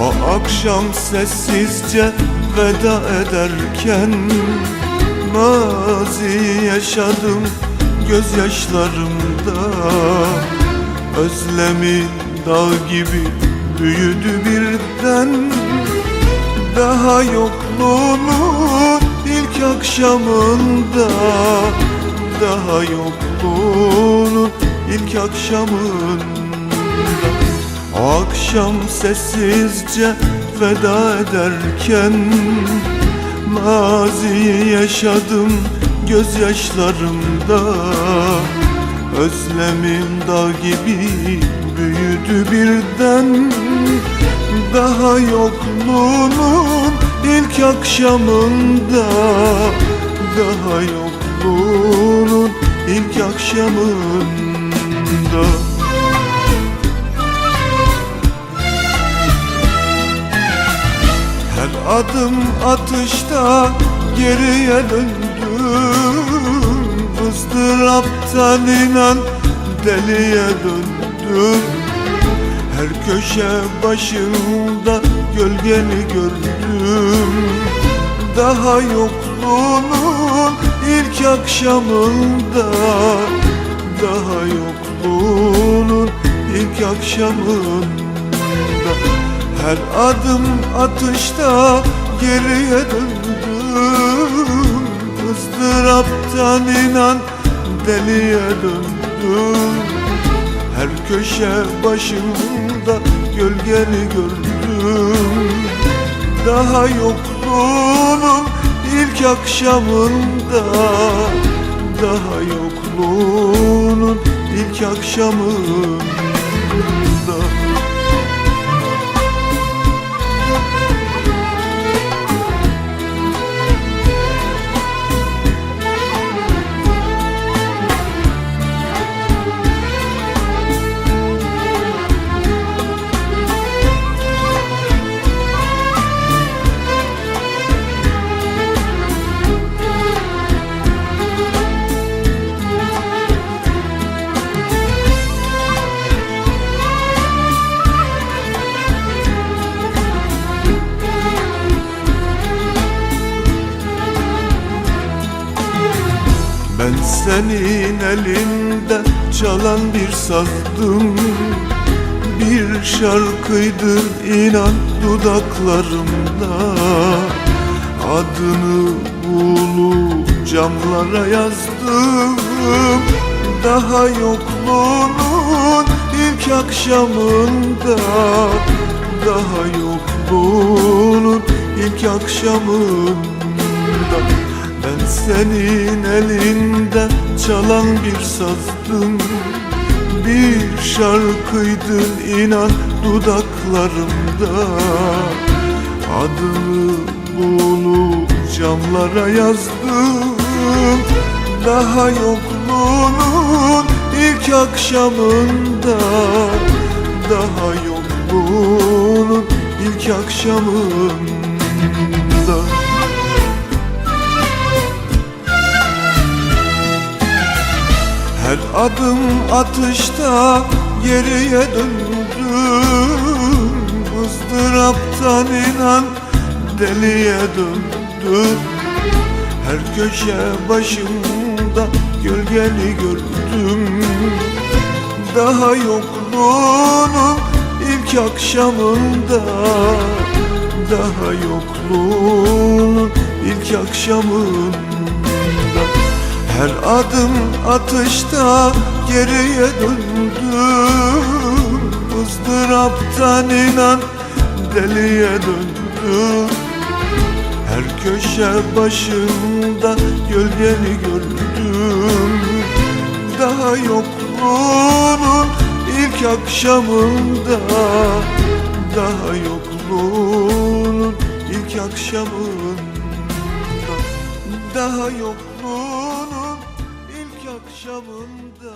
O akşam sessizce veda ederken Maziyi yaşadım gözyaşlarımda. Özlemin dağ gibi büyüdü birden. Daha yokluğunun ilk akşamında. Daha yokluğunun ilk akşamında akşam sessizce veda ederken Maziyi yaşadım gözyaşlarımda. Özlemim dağ gibi büyüdü birden. Daha yokluğunun ilk akşamında? Daha yokluğunun ilk akşamında adım atışta geriye döndüm. Izdıraptan inan deliye döndüm. Her köşe başında gölgeni gördüm. Daha yokluğunun ilk akşamında Daha yokluğunun ilk akşamında her adım atışta geriye döndüm. Izdıraptan inan deliye döndüm. Her köşe başımda gölgeni gördüm. Daha yokluğunun ilk akşamında. Daha yokluğunun ilk akşamında Ben senin elinde çalan bir sazdım Bir şarkıydın inan dudaklarımda. Adını ulu camlara yazdım. Daha yokluğunun ilk akşamında. Daha yokluğunun ilk akşamında senin elinden çalan bir sazdım Bir şarkıydın inan dudaklarımda. Adını bulup camlara yazdım. Daha yokluğunun ilk akşamında. Daha yokluğunun ilk akşamında adım atışta geriye döndüm. Izdıraptan inan deliye döndüm. Her köşe başımda gölgeni gördüm. Daha yokluğunun ilk akşamında. Daha yokluğunun ilk akşamında her adım atışta geriye döndüm. Izdıraptan inan deliye döndüm. Her köşe başında gölgeni gördüm. Daha yokluğunun ilk akşamında. Daha yokluğunun ilk akşamında. Daha yokluğunun akşamında